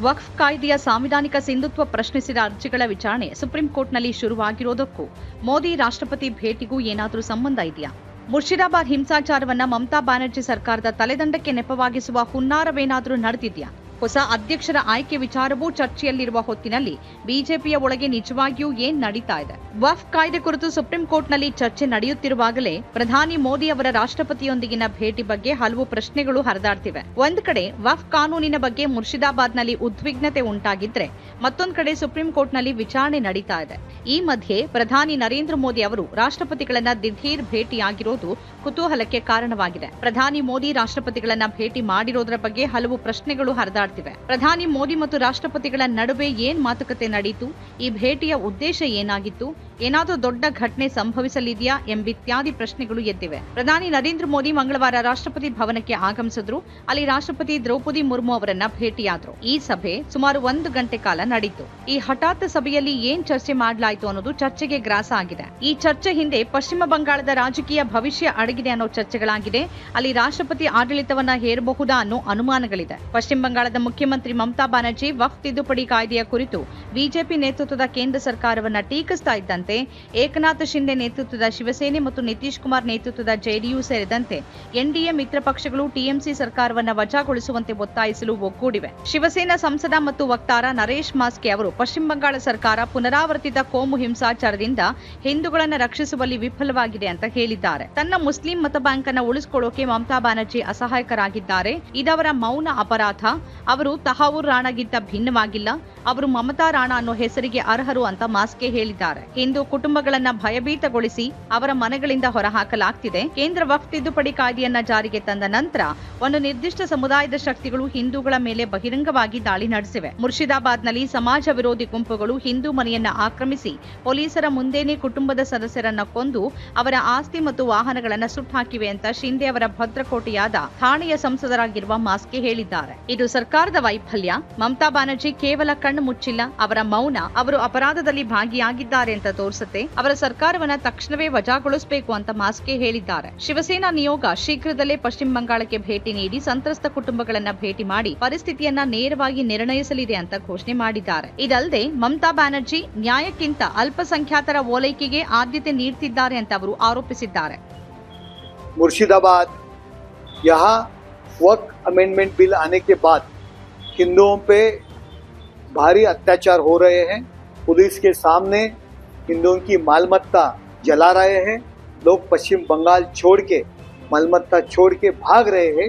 ವಕ್ಫ್ ಕಾಯ್ದೆಯ ಸಾಂವಿಧಾನಿಕ ಸಿಂಧುತ್ವ ಪ್ರಶ್ನಿಸಿದ ಅರ್ಜಿಗಳ ವಿಚಾರಣೆ ಸುಪ್ರೀಂ ಕೋರ್ಟ್ನಲ್ಲಿ ಶುರುವಾಗಿರೋದಕ್ಕೂ ಮೋದಿ ರಾಷ್ಟ್ರಪತಿ ಭೇಟಿಗೂ ಏನಾದರೂ ಸಂಬಂಧ ಇದೆಯಾ? ಮುರ್ಷಿದಾಬಾದ್ ಹಿಂಸಾಚಾರವನ್ನ ಮಮತಾ ಬ್ಯಾನರ್ಜಿ ಸರ್ಕಾರದ ತಲೆದಂಡಕ್ಕೆ ನೆಪವಾಗಿಸುವ ಹುನ್ನಾರವೇನಾದರೂ ನಡೆದಿದ್ಯಾ? ಹೊಸ ಅಧ್ಯಕ್ಷರ ಆಯ್ಕೆ ವಿಚಾರವೂ ಚರ್ಚೆಯಲ್ಲಿರುವ ಹೊತ್ತಿನಲ್ಲಿ ಬಿಜೆಪಿಯ ಒಳಗೆ ನಿಜವಾಗಿಯೂ ಏನ್ ನಡೀತಾ ಇದೆ? ವಫ್ ಕಾಯ್ದೆ ಕುರಿತು ಸುಪ್ರೀಂ ಕೋರ್ಟ್ನಲ್ಲಿ ಚರ್ಚೆ ನಡೆಯುತ್ತಿರುವಾಗಲೇ ಪ್ರಧಾನಿ ಮೋದಿ ಅವರ ರಾಷ್ಟ್ರಪತಿಯೊಂದಿಗಿನ ಭೇಟಿ ಬಗ್ಗೆ ಹಲವು ಪ್ರಶ್ನೆಗಳು ಹರಿದಾಡ್ತಿವೆ. ಒಂದ್ ಕಡೆ ವಫ್ ಕಾನೂನಿನ ಬಗ್ಗೆ ಮುರ್ಷಿದಾಬಾದ್ನಲ್ಲಿ ಉದ್ವಿಗ್ನತೆ ಉಂಟಾಗಿದ್ರೆ ಮತ್ತೊಂದು ಕಡೆ ಸುಪ್ರೀಂ ಕೋರ್ಟ್ನಲ್ಲಿ ವಿಚಾರಣೆ ನಡೀತಾ ಇದೆ. ಈ ಮಧ್ಯೆ ಪ್ರಧಾನಿ ನರೇಂದ್ರ ಮೋದಿ ಅವರು ರಾಷ್ಟ್ರಪತಿಗಳನ್ನ ದಿಢೀರ್ ಭೇಟಿಯಾಗಿರೋದು ಕುತೂಹಲಕ್ಕೆ ಕಾರಣವಾಗಿದೆ. ಪ್ರಧಾನಿ ಮೋದಿ ರಾಷ್ಟ್ರಪತಿಗಳನ್ನ ಭೇಟಿ ಮಾಡಿರೋದರ ಬಗ್ಗೆ ಹಲವು ಪ್ರಶ್ನೆಗಳು ಹರಿದಾಡ್ತಿವೆ ಪ್ರಧಾನಿ ಮೋದಿ ಮತ್ತು ರಾಷ್ಟ್ರಪತಿಗಳ ನಡುವೆ ಏನ್ ಮಾತುಕತೆ ನಡೆಯಿತು ಈ ಭೇಟಿಯ ಉದ್ದೇಶ ಏನಾಗಿತ್ತು? ಏನಾದರೂ ದೊಡ್ಡ ಘಟನೆ ಸಂಭವಿಸಲಿದೆಯಾ ಎಂಬಿತ್ಯಾದಿ ಪ್ರಶ್ನೆಗಳು ಎದ್ದಿವೆ. ಪ್ರಧಾನಿ ನರೇಂದ್ರ ಮೋದಿ ಮಂಗಳವಾರ ರಾಷ್ಟ್ರಪತಿ ಭವನಕ್ಕೆ ಆಗಮಿಸಿದ್ರು. ಅಲ್ಲಿ ರಾಷ್ಟ್ರಪತಿ ದ್ರೌಪದಿ ಮುರ್ಮು ಅವರನ್ನ ಭೇಟಿಯಾದ್ರು. ಈ ಸಭೆ ಸುಮಾರು ಒಂದು ಗಂಟೆ ಕಾಲ ನಡೀತು. ಈ ಹಠಾತ್ ಸಭೆಯಲ್ಲಿ ಏನ್ ಚರ್ಚೆ ಮಾಡಲಾಯಿತು ಅನ್ನೋದು ಚರ್ಚೆಗೆ ಗ್ರಾಸ ಆಗಿದೆ. ಈ ಚರ್ಚೆ ಹಿಂದೆ ಪಶ್ಚಿಮ ಬಂಗಾಳದ ರಾಜಕೀಯ ಭವಿಷ್ಯ ಅಡಗಿದೆ ಅನ್ನೋ ಚರ್ಚೆಗಳಾಗಿದೆ. ಅಲ್ಲಿ ರಾಷ್ಟ್ರಪತಿ ಆಡಳಿತವನ್ನ ಹೇರಬಹುದಾ ಅನ್ನೋ ಅನುಮಾನಗಳಿದೆ. ಪಶ್ಚಿಮ ಬಂಗಾಳದ ಮುಖ್ಯಮಂತ್ರಿ ಮಮತಾ ಬ್ಯಾನರ್ಜಿ ವಕ್ಫ್ ತಿದ್ದುಪಡಿ ಕಾಯ್ದೆಯ ಕುರಿತು ಬಿಜೆಪಿ ನೇತೃತ್ವದ ಕೇಂದ್ರ ಸರ್ಕಾರವನ್ನ ಟೀಕಿಸ್ತಾ ಇದ್ದಂತೆ ಏಕನಾಥ್ ಶಿಂದೆ ನೇತೃತ್ವದ ಶಿವಸೇನೆ ಮತ್ತು ನಿತೀಶ್ ಕುಮಾರ್ ನೇತೃತ್ವದ ಜೆಡಿಯು ಸೇರಿದಂತೆ ಎನ್ಡಿಎ ಮಿತ್ರ ಪಕ್ಷಗಳು ಟಿಎಂಸಿ ಸರ್ಕಾರವನ್ನ ವಜಾಗೊಳಿಸುವಂತೆ ಒತ್ತಾಯಿಸಲು ಒಗ್ಗೂಡಿವೆ. ಶಿವಸೇನಾ ಸಂಸದ ಮತ್ತು ವಕ್ತಾರ ನರೇಶ್ ಮಾಸ್ಕೆ ಅವರು ಪಶ್ಚಿಮ ಬಂಗಾಳ ಸರ್ಕಾರ ಪುನರಾವರ್ತಿತ ಕೋಮು ಹಿಂಸಾಚಾರದಿಂದ ಹಿಂದೂಗಳನ್ನು ರಕ್ಷಿಸುವಲ್ಲಿ ವಿಫಲವಾಗಿದೆ ಅಂತ ಹೇಳಿದ್ದಾರೆ. ತನ್ನ ಮುಸ್ಲಿಂ ಮತ ಬ್ಯಾಂಕ್ ಅನ್ನು ಉಳಿಸಿಕೊಳ್ಳೋಕೆ ಮಮತಾ ಬ್ಯಾನರ್ಜಿ ಅಸಹಾಯಕರಾಗಿದ್ದಾರೆ. ಇದವರ ಮೌನ ಅಪರಾಧ. ಅವರು ತಹಾವೂರ್ ರಾಣಾಗಿಂತ ಭಿನ್ನವಾಗಿಲ್ಲ. ಅವರು ಮಮತಾ ರಾಣಾ ಅನ್ನೋ ಹೆಸರಿಗೆ ಅರ್ಹರು ಅಂತ ಮಾಸ್ಕೆ ಹೇಳಿದ್ದಾರೆ. ಇಂದು ಕುಟುಂಬಗಳನ್ನ ಭಯಭೀತಗೊಳಿಸಿ ಅವರ ಮನೆಗಳಿಂದ ಹೊರಹಾಕಲಾಗ್ತಿದೆ. ಕೇಂದ್ರ ವಕ್ಫ್ ತಿದ್ದುಪಡಿ ಕಾಯ್ದೆಯನ್ನ ಜಾರಿಗೆ ತಂದ ನಂತರ ಒಂದು ನಿರ್ದಿಷ್ಟ ಸಮುದಾಯದ ಶಕ್ತಿಗಳು ಹಿಂದೂಗಳ ಮೇಲೆ ಬಹಿರಂಗವಾಗಿ ದಾಳಿ ನಡೆಸಿವೆ. ಮುರ್ಷಿದಾಬಾದ್ನಲ್ಲಿ ಸಮಾಜ ವಿರೋಧಿ ಗುಂಪುಗಳು ಹಿಂದೂ ಮನೆಯನ್ನ ಆಕ್ರಮಿಸಿ ಪೊಲೀಸರ ಮುಂದೆನೇ ಕುಟುಂಬದ ಸದಸ್ಯರನ್ನ ಕೊಂದು ಅವರ ಆಸ್ತಿ ಮತ್ತು ವಾಹನಗಳನ್ನ ಸುಟ್ಟಾಕಿವೆ ಅಂತ ಶಿಂದೆ ಅವರ ಭದ್ರಕೋಟೆಯಾದ ಠಾಣೆಯ ಸಂಸದರಾಗಿರುವ ಮಾಸ್ಕೆ ಹೇಳಿದ್ದಾರೆ. ಇದು ಸರ್ಕಾರದ ವೈಫಲ್ಯ. ಮಮತಾ ಬ್ಯಾನರ್ಜಿ ಕೇವಲ ಕಣ್ಣು ಮುಚ್ಚಿಲ್ಲ ಅವರ ಮೌನ ಅವರು ಅಪರಾಧದಲ್ಲಿ ಭಾಗಿಯಾಗಿದ್ದಾರೆ ಅಂತ ತೋರಿಸುತ್ತೆ ಅವರ ಸರ್ಕಾರವನ್ನ ತಕ್ಷಣವೇ ವಜಾಗೊಳಿಸಬೇಕು ಅಂತ ಮಾಸ್ಕೆ ಹೇಳಿದ್ದಾರೆ ಶಿವಸೇನಾ ನಿಯೋಗ ಶೀಘ್ರದಲ್ಲೇ ಪಶ್ಚಿಮ ಬಂಗಾಳಕ್ಕೆ ಭೇಟಿ ನೀಡಿ ಸಂತ್ರಸ್ತ ಕುಟುಂಬಗಳನ್ನ ಭೇಟಿ ಮಾಡಿ ಪರಿಸ್ಥಿತಿಯನ್ನ ನೇರವಾಗಿ ನಿರ್ಣಯಿಸಲಿದೆ ಅಂತ ಘೋಷಣೆ ಮಾಡಿದ್ದಾರೆ ಇದಲ್ಲದೆ ಮಮತಾ ಬ್ಯಾನರ್ಜಿ ನ್ಯಾಯಕ್ಕಿಂತ ಅಲ್ಪಸಂಖ್ಯಾತರ ಓಲೈಕೆಗೆ ಆದ್ಯತೆ ನೀಡುತ್ತಿದ್ದಾರೆ ಅಂತ ಅವರು ಆರೋಪಿಸಿದ್ದಾರೆ मुर्शिदाबाद यहाँ वक्त अमेंडमेंट बिल आने के बाद हिंदुओं पे भारी अत्याचार हो रहे हैं। पुलिस के सामने हिंदुओं की मालमत्ता जला रहे हैं। लोग पश्चिम बंगाल छोड़ के, मालमत्ता छोड़ के भाग रहे हैं।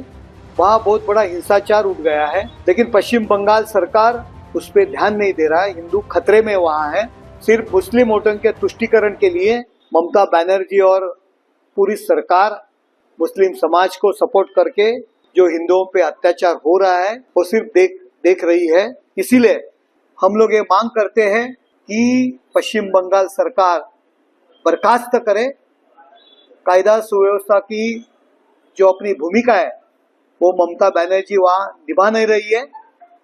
वहाँ बहुत बड़ा हिंसाचार उठ गया है, लेकिन पश्चिम बंगाल सरकार उस पर ध्यान नहीं दे रहा है। हिंदू खतरे में वहाँ है। सिर्फ़ मुस्लिम वोटों के तुष्टिकरण के लिए ममता बनर्जी और पूरी सरकार, मुस्लिम समाज को सपोर्ट करके जो हिंदुओं पे अत्याचार हो रहा है, वो सिर्फ़ देख देख रही है। इसीलिए हम लोग ये मांग करते हैं कि पश्चिम बंगाल सरकार बर्खास्त करे। कायदा सुव्यवस्था की जो अपनी भूमिका है, वो ममता बनर्जी वहाँ निभा नहीं रही है।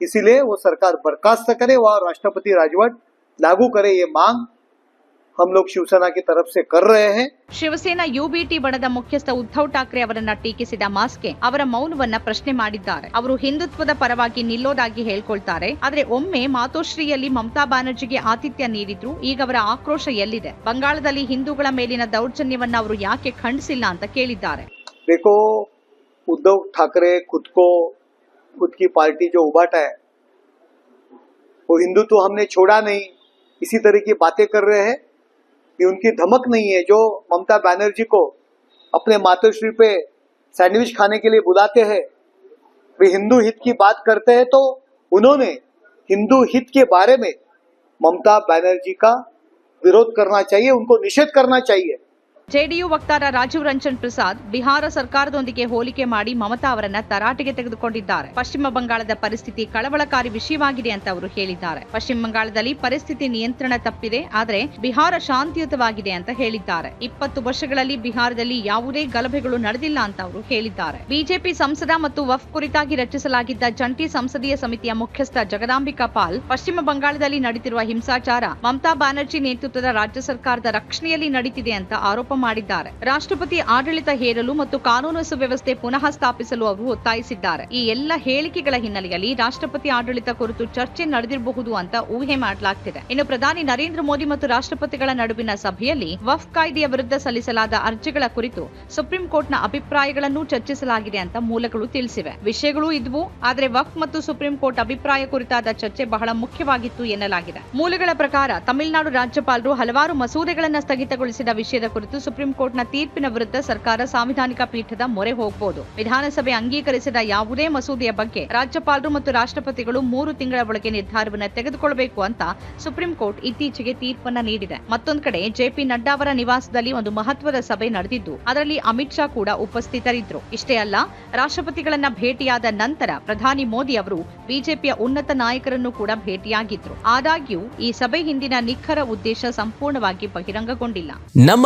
इसीलिए वो सरकार बर्खास्त करे, वहाँ राष्ट्रपति राजवट लागू करे ये मांग। हम लोग शिवसेना की तरफ से कर रहे हैं ಶಿವಸೇನಾ ಯುಬಿಟಿ ಬಣದ ಮುಖ್ಯಸ್ಥ ಉದ್ಧವ್ ಠಾಕ್ರೆ ಅವರನ್ನ ಟೀಕಿಸಿದ ಮಾಸ್ಕೆ ಅವರ ಮೌನವನ್ನ ಪ್ರಶ್ನೆ ಮಾಡಿದ್ದಾರೆ ಅವರು ಹಿಂದುತ್ವದ ಪರವಾಗಿ ನಿಲ್ಲೋದಾಗಿ ಹೇಳ್ಕೊಳ್ತಾರೆ ಆದ್ರೆ ಒಮ್ಮೆ ಮಾತೋಶ್ರೀಯಲ್ಲಿ ಮಮತಾ ಬ್ಯಾನರ್ಜಿಗೆ ಆತಿಥ್ಯ ನೀಡಿದ್ರು ಈಗ ಅವರ ಆಕ್ರೋಶ ಎಲ್ಲಿದೆ ಬಂಗಾಳದಲ್ಲಿ ಹಿಂದೂಗಳ ಮೇಲಿನ ದೌರ್ಜನ್ಯವನ್ನ ಅವರು ಯಾಕೆ ಖಂಡಿಸಿಲ್ಲ ಅಂತ ಕೇಳಿದ್ದಾರೆ देखो उद्धव ठाकरे खुद को खुद की पार्टी जो उबाटा है वो हिंदुत्व हमने छोड़ा नहीं इसी तरह की बातें कर रहे हैं कि उनकी धमक नहीं है, जो ममता बनर्जी को अपने मातोश्री पे सैंडविच खाने के लिए बुलाते हैं, वे हिंदू हित की बात करते हैं तो उन्होंने हिंदू हित के बारे में ममता बनर्जी का विरोध करना चाहिए, उनको निषेध करना चाहिए। ಜೆಡಿಯು ವಕ್ತಾರ ರಾಜೀವ್ ರಂಜನ್ ಪ್ರಸಾದ್ ಬಿಹಾರ ಸರ್ಕಾರದೊಂದಿಗೆ ಹೋಲಿಕೆ ಮಾಡಿ ಮಮತಾ ಅವರನ್ನ ತರಾಟೆಗೆ ತೆಗೆದುಕೊಂಡಿದ್ದಾರೆ. ಪಶ್ಚಿಮ ಬಂಗಾಳದ ಪರಿಸ್ಥಿತಿ ಕಳವಳಕಾರಿ ವಿಷಯವಾಗಿದೆ ಅಂತ ಅವರು ಹೇಳಿದ್ದಾರೆ. ಪಶ್ಚಿಮ ಬಂಗಾಳದಲ್ಲಿ ಪರಿಸ್ಥಿತಿ ನಿಯಂತ್ರಣ ತಪ್ಪಿದೆ, ಆದರೆ ಬಿಹಾರ ಶಾಂತಿಯುತವಾಗಿದೆ ಅಂತ ಹೇಳಿದ್ದಾರೆ. ಇಪ್ಪತ್ತು ವರ್ಷಗಳಲ್ಲಿ ಬಿಹಾರದಲ್ಲಿ ಯಾವುದೇ ಗಲಭೆಗಳು ನಡೆದಿಲ್ಲ ಅಂತ ಅವರು ಹೇಳಿದ್ದಾರೆ. ಬಿಜೆಪಿ ಸಂಸದ ಮತ್ತು ವಫ್ ಕುರಿತಾಗಿ ರಚಿಸಲಾಗಿದ್ದ ಜಂಟಿ ಸಂಸದೀಯ ಸಮಿತಿಯ ಮುಖ್ಯಸ್ಥ ಜಗದಾಂಬಿಕಾ ಪಾಲ್ ಪಶ್ಚಿಮ ಬಂಗಾಳದಲ್ಲಿ ನಡೆದಿರುವ ಹಿಂಸಾಚಾರ ಮಮತಾ ಬ್ಯಾನರ್ಜಿ ನೇತೃತ್ವದ ರಾಜ್ಯ ಸರ್ಕಾರದ ರಕ್ಷಣೆಯಲ್ಲಿ ನಡೀತಿದೆ ಅಂತ ಆರೋಪ ಮಾಡಿದ್ದಾರೆ. ರಾಷ್ಟ್ರಪತಿ ಆಡಳಿತ ಹೇರಲು ಮತ್ತು ಕಾನೂನು ಸುವ್ಯವಸ್ಥೆ ಪುನಃ ಸ್ಥಾಪಿಸಲು ಅವರು ಒತ್ತಾಯಿಸಿದ್ದಾರೆ. ಈ ಎಲ್ಲ ಹೇಳಿಕೆಗಳ ಹಿನ್ನೆಲೆಯಲ್ಲಿ ರಾಷ್ಟ್ರಪತಿ ಆಡಳಿತ ಕುರಿತು ಚರ್ಚೆ ನಡೆದಿರಬಹುದು ಅಂತ ಊಹೆ ಮಾಡಲಾಗ್ತಿದೆ. ಇನ್ನು ಪ್ರಧಾನಿ ನರೇಂದ್ರ ಮೋದಿ ಮತ್ತು ರಾಷ್ಟ್ರಪತಿಗಳ ನಡುವಿನ ಸಭೆಯಲ್ಲಿ ವಫ್ ಕಾಯ್ದೆಯ ವಿರುದ್ಧ ಸಲ್ಲಿಸಲಾದ ಅರ್ಜಿಗಳ ಕುರಿತು ಸುಪ್ರೀಂ ಕೋರ್ಟ್ನ ಅಭಿಪ್ರಾಯಗಳನ್ನು ಚರ್ಚಿಸಲಾಗಿದೆ ಅಂತ ಮೂಲಗಳು ತಿಳಿಸಿವೆ. ವಿಷಯಗಳು ಇದ್ವು, ಆದರೆ ವಫ್ ಮತ್ತು ಸುಪ್ರೀಂ ಕೋರ್ಟ್ ಅಭಿಪ್ರಾಯ ಕುರಿತಾದ ಚರ್ಚೆ ಬಹಳ ಮುಖ್ಯವಾಗಿತ್ತು ಎನ್ನಲಾಗಿದೆ. ಮೂಲಗಳ ಪ್ರಕಾರ ತಮಿಳುನಾಡು ರಾಜ್ಯಪಾಲರು ಹಲವಾರು ಮಸೂದೆಗಳನ್ನು ಸ್ಥಗಿತಗೊಳಿಸಿದ ವಿಷಯದ ಕುರಿತು ಸುಪ್ರೀಂ ಕೋರ್ಟ್ನ ತೀರ್ಪಿನ ವಿರುದ್ಧ ಸರ್ಕಾರ ಸಾಂವಿಧಾನಿಕ ಪೀಠದ ಮೊರೆ ಹೋಗಬಹುದು ವಿಧಾನಸಭೆ ಅಂಗೀಕರಿಸಿದ ಯಾವುದೇ ಮಸೂದೆಯ ಬಗ್ಗೆ ರಾಜ್ಯಪಾಲರು ಮತ್ತು ರಾಷ್ಟ್ರಪತಿಗಳು ಮೂರು ತಿಂಗಳ ಒಳಗೆ ನಿರ್ಧಾರವನ್ನು ತೆಗೆದುಕೊಳ್ಳಬೇಕು ಅಂತ ಸುಪ್ರೀಂ ಕೋರ್ಟ್ ಇತ್ತೀಚೆಗೆ ತೀರ್ಪನ್ನ ನೀಡಿದೆ. ಮತ್ತೊಂದು ಕಡೆ ಜೆಪಿ ನಡ್ಡಾ ಅವರ ನಿವಾಸದಲ್ಲಿ ಒಂದು ಮಹತ್ವದ ಸಭೆ ನಡೆದಿದ್ದು, ಅದರಲ್ಲಿ ಅಮಿತ್ ಶಾ ಕೂಡ ಉಪಸ್ಥಿತರಿದ್ದರು ಇಷ್ಟೇ ಅಲ್ಲ, ರಾಷ್ಟ್ರಪತಿಗಳನ್ನ ಭೇಟಿಯಾದ ನಂತರ ಪ್ರಧಾನಿ ಮೋದಿ ಅವರು ಬಿಜೆಪಿಯ ಉನ್ನತ ನಾಯಕರನ್ನು ಕೂಡ ಭೇಟಿಯಾಗಿದ್ರು. ಆದಾಗ್ಯೂ, ಈ ಸಭೆ ಹಿಂದಿನ ನಿಖರ ಉದ್ದೇಶ ಸಂಪೂರ್ಣವಾಗಿ ಬಹಿರಂಗಗೊಂಡಿಲ್ಲ. ನಮ್ಮ